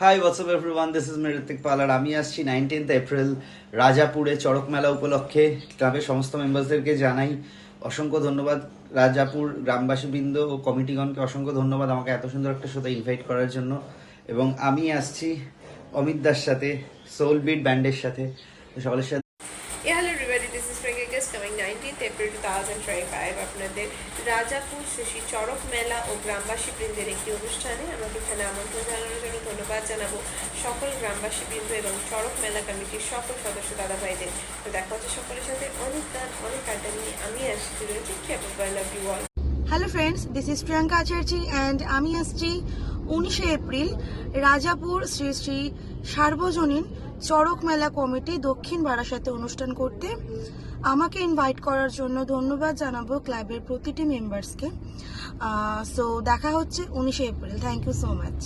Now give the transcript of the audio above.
Hi what's up everyone this is মৃতিক পালার আমি আসছি নাইনটিন্থ এপ্রিল রাজাপুরে চড়ক মেলা উপলক্ষে। ক্লাবের সমস্ত মেম্বারসদেরকে জানাই অসংখ্য ধন্যবাদ। রাজাপুর গ্রামবাসীবৃন্দ ও কমিটিগণকে অসংখ্য ধন্যবাদ আমাকে এত সুন্দর একটা শোতে ইনভাইট করার জন্য। এবং আমি আসছি অমিত দার সাথে সোল বিট ব্যান্ডের সাথে। সকলের সাথে hello everybody, this is Priyanka Guest coming 19th April 2025 আপনাদের রাজাপুর শ্রী চড়ক মেলা ও গ্রামবাসী বৃন্দের একটি অনুষ্ঠানে। আমাকে এখানে আমন্ত্রণ জানানোর জন্য ধন্যবাদ জানাব। সকল গ্রামবাসী বৃন্দ এবং চড়ক মেলা কমিটির সকল সদস্য দাদা ভাইদের তো দেখা হচ্ছে সকলের সাথে অনেক গান অনেক আড্ডা নিয়ে। আমি আসছি, রয়েছি you all. Hello friends this is Priyanka Acharjee and আমি আসছি উনিশে এপ্রিল, রাজাপুর শ্রী শ্রী সার্বজনীন চড়ক মেলা কমিটি দক্ষিণ বারাসাতে অনুষ্ঠান করতে। আমাকে ইনভাইট করার জন্য ধন্যবাদ জানাব ক্লাবের প্রতিটি মেম্বার্সকে সো দেখা হচ্ছে উনিশে April. Thank you so much